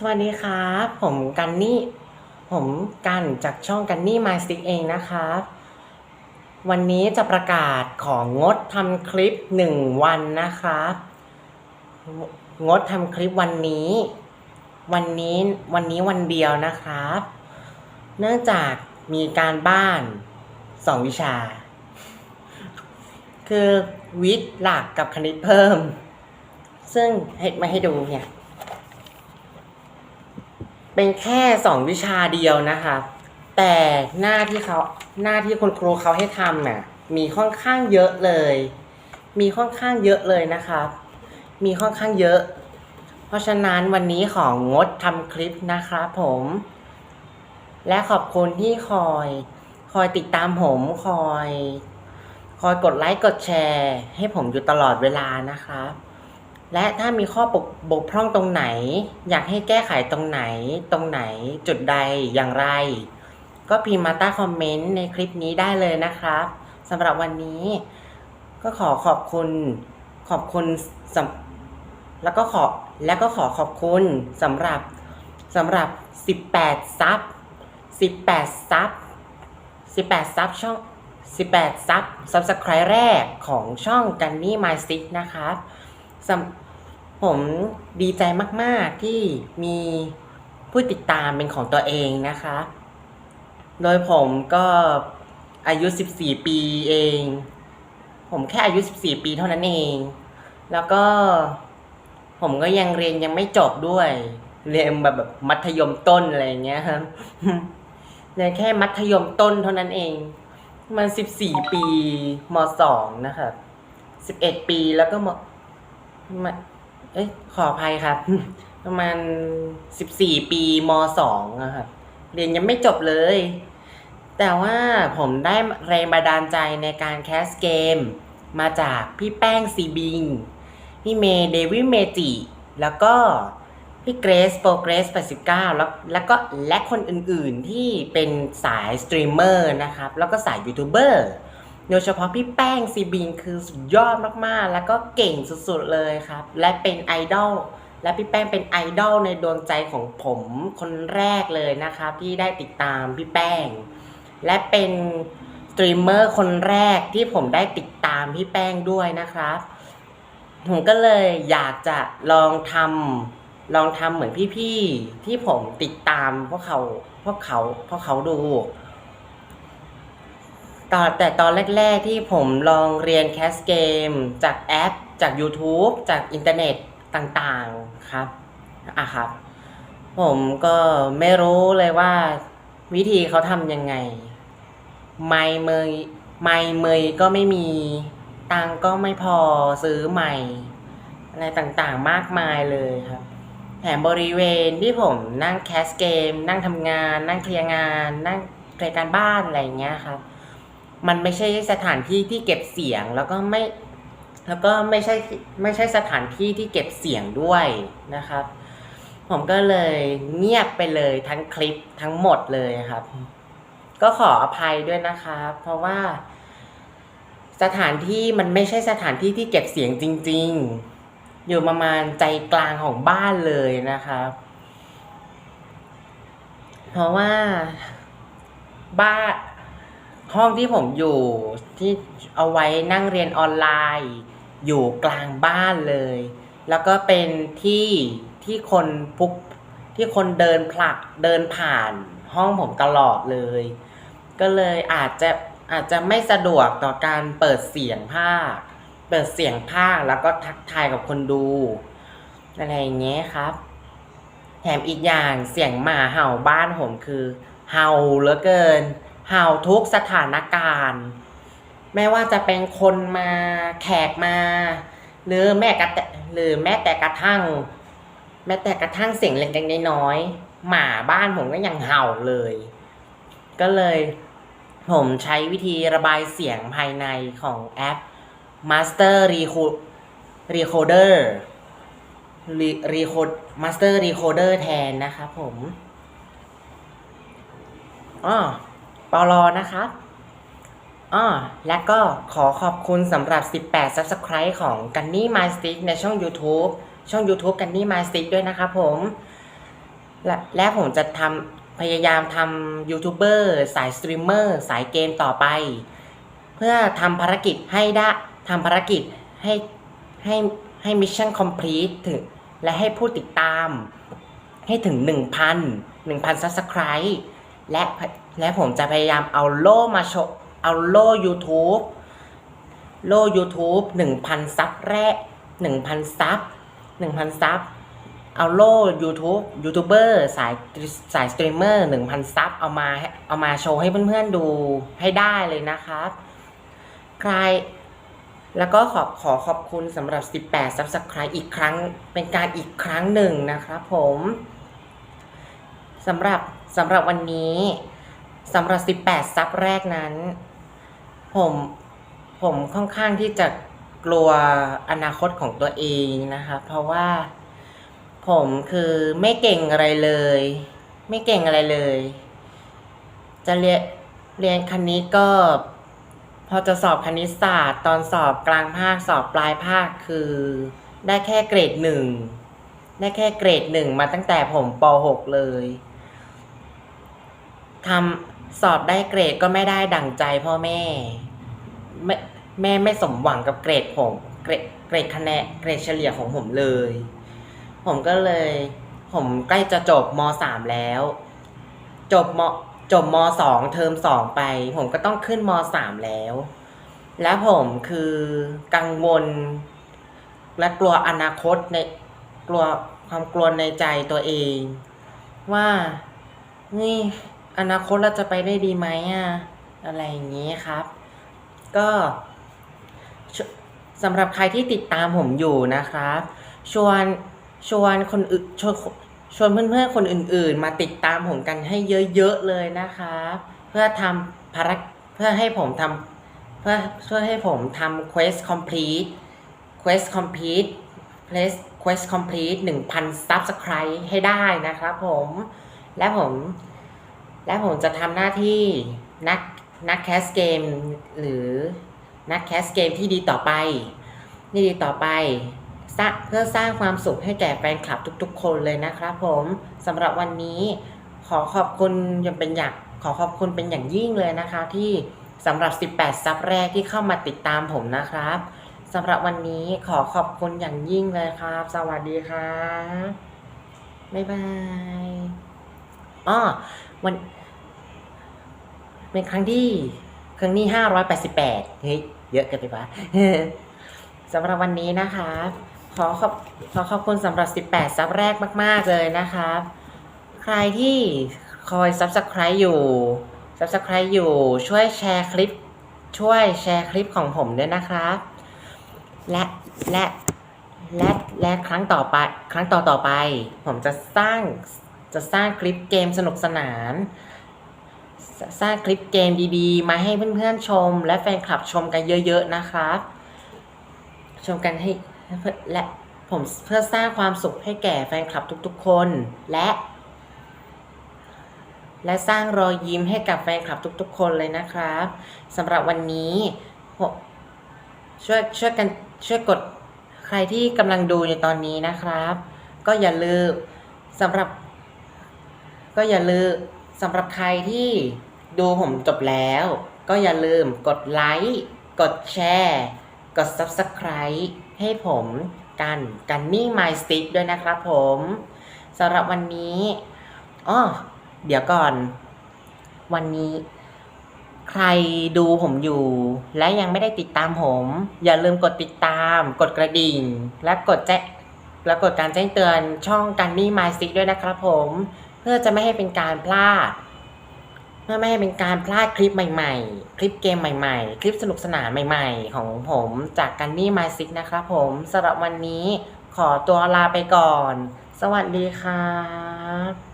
สวัสดีครับ ผมกันนี่ ผมกันจากช่องกันนี่มาสติเองนะครับ วันนี้จะประกาศของงดทำคลิปหนึ่งวันนะครับ งดทำคลิปวันนี้ วันนี้วันนี้วันเดียวนะครับ เนื่องจากมีการบ้านสองวิชา คือวิทย์หลักกับคณิตเพิ่ม ซึ่งให้มาให้ดูเนี่ย เป็นแค่สองวิชาเดียวนะคะ แต่หน้าที่เขาหน้าที่คุณครูเขาให้ทำน่ะมีค่อนข้างเยอะเลย มีค่อนข้างเยอะเลยนะครับมีค่อนข้างเยอะ เพราะฉะนั้นวันนี้ของงดทำคลิปนะครับผม และขอบคุณที่คอย คอยติดตามผมคอย คอยกดไลค์กดแชร์ ให้ผมอยู่ตลอดเวลานะครับ และถ้ามีข้อบกบกพร่องตรงไหน อยากให้แก้ไขตรงไหน ตรงไหนจุดใดอย่างไร ก็พิมพ์มาใต้คอมเมนต์ในคลิปนี้ได้เลยนะครับสำหรับวันนี้ ก็ขอขอบคุณขอบคุณแล้วก็ขอแล้วก็ขอขอบคุณสำหรับสำหรับ 18 ซับ 18 ซับ 18 ซับช่อง 18 ซับซับสไครต์แรกของช่องกันนี่ม y ซิกนะครับสำ ผมดีใจมาก ๆ ที่มีผู้ติดตามเป็นของตัวเองนะคะ โดยผมก็อายุ 14 ปีเอง ผมแค่อายุ 14 ปีเท่านั้นเอง แล้วก็ผมก็ยังเรียนยังไม่จบด้วย เรียนแบบแบบมัธยมต้นอะไรอย่างเงี้ยครับเรียนแค่มัธยมต้นเท่านั้นเอง มัน 14 ปีม .2 นะครับ 11 ปีแล้วก็ม เอ้ยขออภัยครับ ประมาณสิบสี่ปีมสองะครับ เรียนยังไม่จบเลย แต่ว่าผมได้แรงบันดาลใจในการแคสเกม มาจากพี่แป้งซีบิง พี่เมย์เดวิดเมจิ แล้วก็พี่เกรซโปรเกรส89 แล้วแล้วก็และคนอื่นๆที่เป็นสายสตรีมเมอร์นะครับ แล้วก็สายยูทูบเบอร์ โดยเฉพาะพี่แป้งซีบิงคือสุดยอดมากๆ แล้วก็เก่งสุดๆเลยครับ และเป็นไอดอลและพี่แป้งเป็นไอดอลในดวงใจของผมคนแรกเลยนะครับที่ได้ติดตามพี่แป้ง และเป็นสตรีมเมอร์คนแรกที่ผมได้ติดตามพี่แป้งด้วยนะครับ ผมก็เลยอยากจะลองทำลองทำเหมือนพี่ๆที่ผมติดตามพวกเขาพวกเขาพวกเขาดู ตอนแต่ตอนแรก ๆ ที่ผมลองเรียนแคสเกม จากแอป จาก YouTube จากอินเทอร์เน็ตต่างๆครับอะครับ ผมก็ไม่รู้เลยว่าวิธีเขาทำยังไง ไม่เมยไม่เมยก็ไม่มี ตังก็ไม่พอซื้อใหม่ อะไรต่างๆมากมายเลยครับแถมบริเวณที่ผมนั่งแคสเกม นั่งทำงาน นั่งเคลียร์งาน นั่งเคลียร์การบ้านอะไรอย่างเงี้ยครับ มันไม่ใช่สถานที่ที่เก็บเสียงแล้วก็ไม่ แล้วก็ไม่ใช่ไม่ใช่สถานที่ที่เก็บเสียงด้วยนะครับ ผมก็เลยเงียบไปเลยทั้งคลิปทั้งหมดเลยครับ ก็ขออภัยด้วยนะครับ เพราะว่า สถานที่มันไม่ใช่สถานที่ที่เก็บเสียงจริง ๆ อยู่ประมาณใจกลางของบ้านเลยนะครับ เพราะว่าบ้าน ห้องที่ผมอยู่ที่เอาไว้นั่งเรียนออนไลน์ อยู่กลางบ้านเลย แล้วก็เป็นที่ที่คนพุกที่คนเดินผลักเดินผ่านห้องผมตลอดเลย ก็เลยอาจจะอาจจะไม่สะดวกต่อการเปิดเสียงภาค เปิดเสียงภาคแล้วก็ทักทายกับคนดู อะไรอย่างเงี้ยครับ แถมอีกอย่างเสียงหมาเห่าบ้านผมคือ เห่าเหลือเกิน เห่าทุกสถานการณ์ ไม่ว่าจะเป็นคนมาแขกมา หรือแม้กระหรือแม้แต่กระทั่ง แม้แต่กระทั่งเสียงเล็กๆน้อยๆหมาบ้านผมก็ยังเห่าเลย ก็เลยผมใช้วิธีระบายเสียงภายในของแอป Master Recorder Record Master Recorder แทนนะครับผมอ้อ ปอลอนะครับอ้อและก็ขอขอบคุณสำหรับ 18 Subscribe ของกันนี่ My Stick ในช่อง YouTube ช่อง YouTube กันนี่ My Stick ด้วยนะครับผม และและผมจะทำพยายามทำยูทูบเบอร์สายสตรีมเมอร์สายเกมต่อไป เพื่อทำภารกิจให้ได้ทำภารกิจให้ให้ให้มิชชั่นคอมพลีทถึงและให้ผู้ติดตามให้ถึง 1,000 1,000 Subscribe และ และผมจะพยายามเอาโล่มาโชว์เอาโล่ YouTube โล่ YouTube 1,000 ซับแรก 1,000 ซับ 1,000 ซับ เอาโล่ YouTube ยูทูบเบอร์สายสายสตรีมเมอร์1,000 ซับ เอามาเอามาโชว์ให้เพื่อนๆดูให้ได้เลยนะครับ ใครแล้วก็ขอขอขอบคุณสำหรับ 18 Subscribe อีกครั้ง เป็นการอีกครั้งหนึ่งนะครับผมสำหรับสำหรับวันนี้ สำหรับ 18 ซับแรกนั้น ผมผมค่อนข้างที่จะกลัวอนาคตของตัวเองนะคะ เพราะว่าผมคือไม่เก่งอะไรเลย ไม่เก่งอะไรเลย จะเรียนเรียนคณิตก็ พอจะสอบคณิตศาสตร์ตอนสอบกลางภาคสอบปลายภาคคือ ได้แค่เกรดหนึ่งได้แค่เกรดหนึ่งมาตั้งแต่ผมป .6 เลยทำ สอบได้เกรดก็ไม่ได้ดั่งใจพ่อแม่ไม่แม่ไม่สมหวังกับเกรดผมเกรดเกรดคะแนนเกรดเฉลี่ยของผมเลย ผมก็เลย ผมใกล้จะจบมสามแล้ว จบมจบมสองเทอมสองไป ผมก็ต้องขึ้นมสามแล้ว และผมคือกังวล และกลัวอนาคตในกลัวความกลัวในใจตัวเอง ว่านี่ อนาคตเราจะไปได้ดีไหมอะอะไรอย่างนี้ครับ ก็สำหรับใครที่ติดตามผมอยู่นะครับ ชวนชวนคนอื่นชวนชวนเพื่อนๆคนอื่น ๆ มาติดตามผมกันให้เยอะๆเลยนะครับ เพื่อทำภารเพื่อให้ผมทำเพื่อเพื่อให้ผมทำ quest complete quest complete quest quest complete 1,000 subscribe ให้ได้นะครับผมและผม และผมจะทำหน้าที่นักนักแคสเกม หรือนักแคสเกมที่ดีต่อไปที่ดีต่อไปเพื่อสร้างความสุขให้แก่แฟนคลับทุกๆ คนเลยนะครับผมสำหรับวันนี้ขอขอบคุณยังเป็นอย่างขอขอบคุณเป็นอย่างยิ่งเลยนะคะที่สำหรับ 18 ซับแรกที่เข้ามาติดตามผมนะครับสำหรับวันนี้ขอขอบคุณอย่างยิ่งเลยครับ สวัสดีครับบ๊ายบายอ้อ วันเป็นครั้งที่ครั้งที่ห้าร้อยแปดสิบแปดเฮ้ยเยอะเกินไปปะสำหรับวันนี้นะคะขอขอบขอขอบคุณสำหรับ 18 ซับแรกมาก ๆ เลยนะครับใครที่คอย Subscribe อยู่ Subscribe อยู่ช่วยแชร์คลิป ช่วยแชร์คลิปของผมด้วยนะครับ และและและและครั้งต่อไป ครั้งต่อต่อไป ผมจะสร้าง จะสร้างคลิปเกมสนุกสนาน สร้างคลิปเกมดีๆ มาให้เพื่อนๆชม และแฟนคลับชมกันเยอะๆนะครับ ชมกันให้และผมเพื่อสร้างความสุขให้แก่แฟนคลับทุกๆ คนและ และสร้างรอยยิ้มให้กับแฟนคลับทุก ๆ คนเลยนะครับสำหรับวันนี้ช่วยช่วยกันช่วยกดใครที่กำลังดูอยู่ตอนนี้นะครับ ก็อย่าลืมสำหรับ ก็อย่าลืมสำหรับใครที่ดูผมจบแล้ว ก็อย่าลืมกดไลค์กดแชร์กด Subscribe ให้ผมกันกันนี่ My Stick ด้วยนะครับผมสำหรับวันนี้อ้อเดี๋ยวก่อน วันนี้ ใครดูผมอยู่ และยังไม่ได้ติดตามผม อย่าลืมกดติดตาม กดกระดิ่ง และกดแจ้งและกดการแจ้งเตือนช่องกันนี่ My Stick ด้วยนะครับผม พื่อจะไม่ให้เป็นการพลาด เพื่อไม่ให้เป็นการพลาดคลิปใหม่ๆ คลิปเกมใหม่ๆ คลิปสนุกสนานใหม่ๆ ของผมจากกันนี่มาซิกนะครับผมสำหรับวันนี้ขอตัวลาไปก่อน สวัสดีครับ